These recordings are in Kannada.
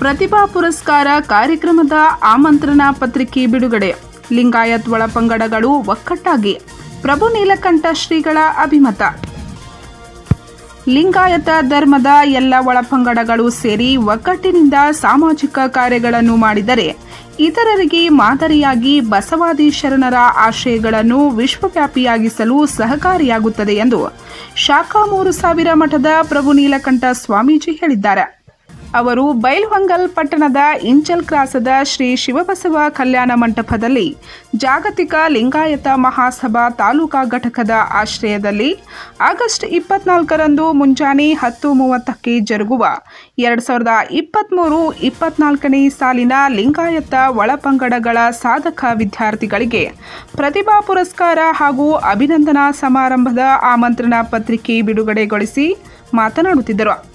ಪ್ರತಿಭಾ ಪುರಸ್ಕಾರ ಕಾರ್ಯಕ್ರಮದ ಆಮಂತ್ರಣ ಪತ್ರಿಕೆ ಬಿಡುಗಡೆ. ಲಿಂಗಾಯತ್ ಒಳಪಂಗಡಗಳು ಒಕ್ಕಟ್ಟಾಗಿ. ಪ್ರಭು ನೀಲಕಂಠ ಶ್ರೀಗಳ ಅಭಿಮತ. ಲಿಂಗಾಯತ ಧರ್ಮದ ಎಲ್ಲ ಒಳಪಂಗಡಗಳು ಸೇರಿ ಒಗ್ಗಟ್ಟಿನಿಂದ ಸಾಮಾಜಿಕ ಕಾರ್ಯಗಳನ್ನು ಮಾಡಿದರೆ, ಇತರರಿಗೆ ಮಾದರಿಯಾಗಿ ಬಸವಾದಿ ಶರಣರ ಆಶಯಗಳನ್ನು ವಿಶ್ವವ್ಯಾಪಿಯಾಗಿಸಲು ಸಹಕಾರಿಯಾಗುತ್ತದೆ ಎಂದು ಶಾಖಾ ಮೂರು ಸಾವಿರ ಮಠದ ಪ್ರಭು ನೀಲಕಂಠ ಸ್ವಾಮೀಜಿ ಹೇಳಿದ್ದಾರೆ. ಅವರು ಬೈಲ್ಹೊಂಗಲ್ ಪಟ್ಟಣದ ಇಂಚಲ್ ಕ್ರಾಸದ ಶ್ರೀ ಶಿವಬಸವ ಕಲ್ಯಾಣ ಮಂಟಪದಲ್ಲಿ ಜಾಗತಿಕ ಲಿಂಗಾಯತ ಮಹಾಸಭಾ ತಾಲೂಕಾ ಘಟಕದ ಆಶ್ರಯದಲ್ಲಿ ಆಗಸ್ಟ್ ಇಪ್ಪತ್ನಾಲ್ಕರಂದು ಮುಂಜಾನೆ ಹತ್ತು ಮೂವತ್ತಕ್ಕೆ ಜರುಗುವ ಎರಡು ಸಾವಿರದ ಇಪ್ಪತ್ತ್ಮೂರು ಇಪ್ಪತ್ನಾಲ್ಕನೇ ಸಾಲಿನ ಲಿಂಗಾಯತ ಒಳಪಂಗಡಗಳ ಸಾಧಕ ವಿದ್ಯಾರ್ಥಿಗಳಿಗೆ ಪ್ರತಿಭಾ ಪುರಸ್ಕಾರ ಹಾಗೂ ಅಭಿನಂದನಾ ಸಮಾರಂಭದ ಆಮಂತ್ರಣ ಪತ್ರಿಕೆ ಬಿಡುಗಡೆಗೊಳಿಸಿ ಮಾತನಾಡುತ್ತಿದ್ದರು.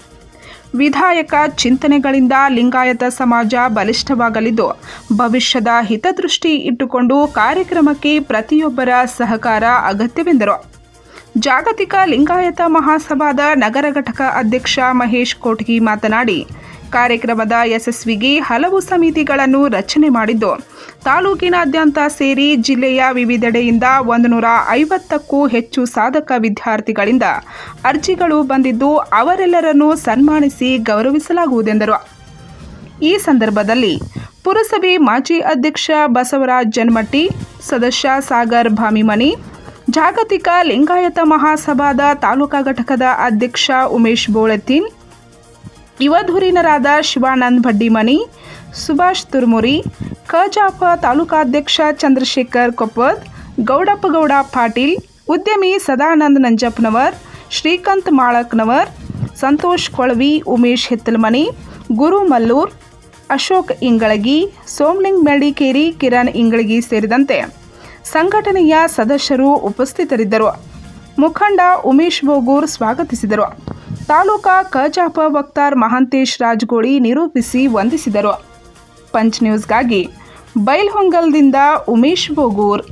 ವಿಧಾಯಕ ಚಿಂತನೆಗಳಿಂದ ಲಿಂಗಾಯತ ಸಮಾಜ ಬಲಿಷ್ಠವಾಗಲಿದ್ದು, ಭವಿಷ್ಯದ ಹಿತದೃಷ್ಟಿ ಇಟ್ಟುಕೊಂಡು ಕಾರ್ಯಕ್ರಮಕ್ಕೆ ಪ್ರತಿಯೊಬ್ಬರ ಸಹಕಾರ ಅಗತ್ಯವೆಂದರು. ಜಾಗತಿಕ ಲಿಂಗಾಯತ ಮಹಾಸಭಾದ ನಗರ ಘಟಕ ಅಧ್ಯಕ್ಷ ಮಹೇಶ್ ಕೋಟಗಿ ಮಾತನಾಡಿ ಕಾರ್ಯಕ್ರಮದ ಯಶಸ್ವಿಗೆ ಹಲವು ಸಮಿತಿಗಳನ್ನು ರಚನೆ ಮಾಡಿದ್ದು, ತಾಲೂಕಿನಾದ್ಯಂತ ಸೇರಿ ಜಿಲ್ಲೆಯ ವಿವಿಧೆಡೆಯಿಂದ ಒಂದು ನೂರ ಐವತ್ತಕ್ಕೂ ಹೆಚ್ಚು ಸಾಧಕ ವಿದ್ಯಾರ್ಥಿಗಳಿಂದ ಅರ್ಜಿಗಳು ಬಂದಿದ್ದು, ಅವರೆಲ್ಲರನ್ನೂ ಸನ್ಮಾನಿಸಿ ಗೌರವಿಸಲಾಗುವುದೆಂದರು. ಈ ಸಂದರ್ಭದಲ್ಲಿ ಪುರಸಭೆ ಮಾಜಿ ಅಧ್ಯಕ್ಷ ಬಸವರಾಜ್ ಜನ್ಮಟ್ಟಿ, ಸದಸ್ಯ ಸಾಗರ್ ಭಾಮಿಮನಿ, ಜಾಗತಿಕ ಲಿಂಗಾಯತ ಮಹಾಸಭಾದ ತಾಲೂಕಾ ಘಟಕದ ಅಧ್ಯಕ್ಷ ಉಮೇಶ್ ಬೋಳತಿನ್ ಯುವಧುರೀಣರಾದ ಶಿವಾನಂದ್ ಭಡ್ಡಿಮನಿ, ಸುಭಾಷ್ ತುರ್ಮುರಿ, ಕಜಾಪ ತಾಲೂಕಾಧ್ಯಕ್ಷ ಚಂದ್ರಶೇಖರ್ ಕೊಪ್ಪದ್, ಗೌಡಪ್ಪಗೌಡ ಪಾಟೀಲ್, ಉದ್ಯಮಿ ಸದಾನಂದ್ ನಂಜಪ್ಪನವರ್, ಶ್ರೀಕಾಂತ್ ಮಾಳಕ್ನವರ್, ಸಂತೋಷ್ ಕೊಳವಿ, ಉಮೇಶ್ ಹೆತ್ತಲ್ಮನಿ, ಗುರು ಮಲ್ಲೂರ್, ಅಶೋಕ್ ಇಂಗಳಗಿ, ಸೋಮ್ಲಿಂಗ್ ಮೆಡಿಕೇರಿ ಕಿರಣ್ ಇಂಗಳಗಿ ಸೇರಿದಂತೆ ಸಂಘಟನೆಯ ಸದಸ್ಯರು ಉಪಸ್ಥಿತರಿದ್ದರು. ಮುಖಂಡ ಉಮೇಶ್ ಬೋಗೂರ್ ಸ್ವಾಗತಿಸಿದರು. ತಾಲೂಕಾ ಕಜಾಪ ವಕ್ತಾರ್ ಮಹಾಂತೇಶ್ ರಾಜಗೋಳಿ ನಿರೂಪಿಸಿ ವಂದಿಸಿದರು. ಪಂಚ್ ನ್ಯೂಸ್ಗಾಗಿ ಬೈಲ್ಹೊಂಗಲ್ದಿಂದ ಉಮೇಶ್ ಬೋಗೂರ್.